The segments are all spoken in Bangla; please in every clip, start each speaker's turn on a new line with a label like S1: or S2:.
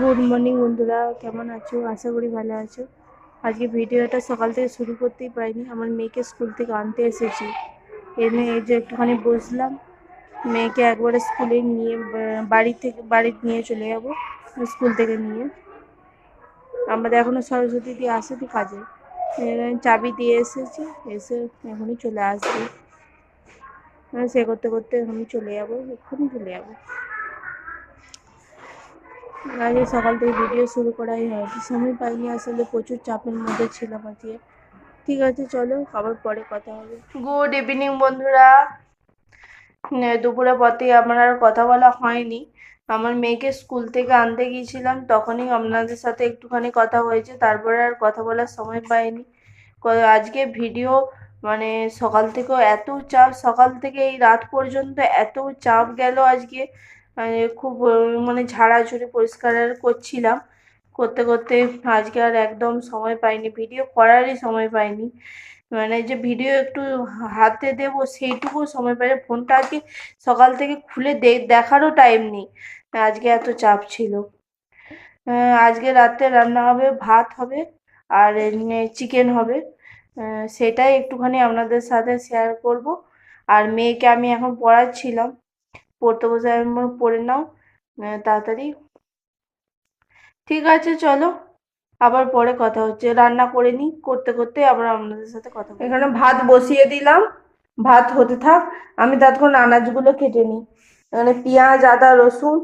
S1: গুড মর্নিং বন্ধুরা। কেমন আছো? আশা করি ভালো আছো। আজকে ভিডিওটা সকাল থেকে শুরু করতেই পারিনি। আমার মেয়েকে স্কুল থেকে আনতে এসেছি। এনে এই যে একটুখানি বসলাম। মেয়েকে একবারে স্কুলে নিয়ে বাড়ি থেকে, বাড়ি নিয়ে চলে যাব। স্কুল থেকে নিয়ে। আমাদের এখনও সরস্বতী দিয়ে আসেনি কাজে। চাবি দিয়ে এসেছি। এসে এখনই চলে আসবে। সে করতে করতে এখনই চলে যাব। এক্ষুনি চলে যাব। আজকে সকাল থেকে ভিডিও শুরু করাই হয়নি সময় পাইনি, আসলে প্রচুর চাপের মধ্যে ছিলাম আজকে। ঠিক আছে, চলো আবার পরে কথা হবে। গুড ইভিনিং বন্ধুরা। দুপুরের দুপুরে পথে আমার আর কথা বলা হয়নি। আমার মেয়েকে স্কুল থেকে আনতে গিয়েছিলাম, তখনই আপনাদের সাথে একটুখানি কথা হয়েছে, তারপরে আর কথা বলার সময় পাইনি। আজকে ভিডিও মানে সকাল থেকেও এত চাপ, সকাল থেকে এই রাত পর্যন্ত এত চাপ গেল আজকে। খুব আহ, মানে ঝাড়াঝুড়ি পরিষ্কার করছিলাম। করতে করতে আজকে আর একদম সময় পাইনি ভিডিও করারই সময় পাইনি। মানে যে ভিডিও একটু হাতে দেবো সেইটুকু সময় পাই না। ফোনটা আজকে সকাল থেকে খুলে দেখারও টাইম নেই। আজকে এত চাপ ছিল। আজকে রাতে রান্না হবে ভাত হবে আর চিকেন হবে। সেটাই একটুখানি আপনাদের সাথে শেয়ার করব। আর মেয়েকে আমি এখন পড়াচ্ছিলাম। পড়তে বসে আমি পড়ে নাও তাড়াতাড়ি। ঠিক আছে চলো আবার পরে কথা হচ্ছে। রান্না করে নিই করতে করতে আবার আপনাদের সাথে কথা এখানে ভাত বসিয়ে দিলাম ভাত হতে থাক আমি ততক্ষণ আনাজগুলো কেটে নিই। এখানে পেঁয়াজ আদা রসুন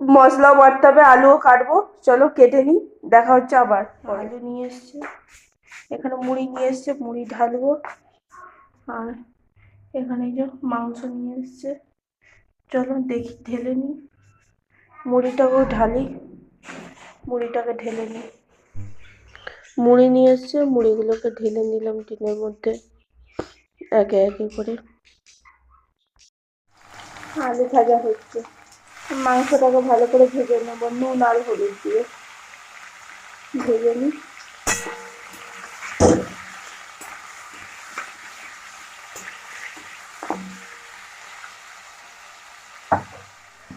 S1: মশলা বাটতে হবে আলুও কাটবো। চলো কেটে নিই দেখা হচ্ছে আবার আলু নিয়ে এসছে এখানে মুড়ি নিয়ে এসছে মুড়ি ঢালবো আর এখানে যে মাংস নিয়ে এসছে। চলো দেখি ঢেলে নিই। মুড়িটাকেও ঢালি। মুড়িটাকে ঢেলে নিই। মুড়ি নিয়ে এসছে মুড়িগুলোকে ঢেলে নিলাম টিনের মধ্যে। একে একে করে। আলু ভাজা হচ্ছে। মাংসটাকে ভালো করে ভেজে নেব নুন আর হলুদ দিয়ে। ভেজে নিই।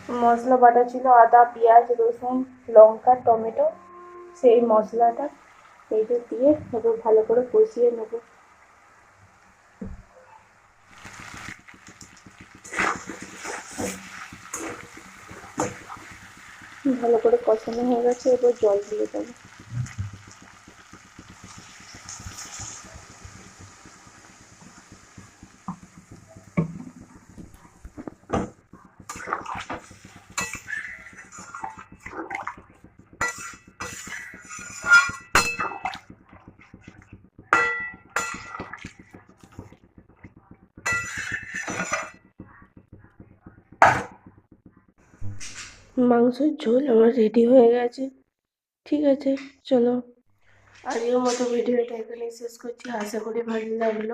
S1: মশলা বাটা ছিল আদা, পেঁয়াজ, রসুন, লঙ্কা, টমেটো। সেই মশলাটা এইটা দিয়ে এবার ভালো করে কষিয়ে নেব। ভালো করে কষানো হয়ে গেছে, এবার জল দিয়ে দেবো। মাংসের ঝোল আমার রেডি হয়ে গেছে। ঠিক আছে, চলো। আজকের মতো ভিডিওটা এখানেই শেষ করছি। আশা করি ভালো লাগল।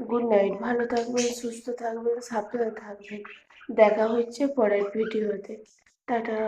S1: গুড নাইট ভালো থাকবেন, সুস্থ থাকবেন, সাবধানে থাকবেন। দেখা হচ্ছে পরের ভিডিওতে। টাটা।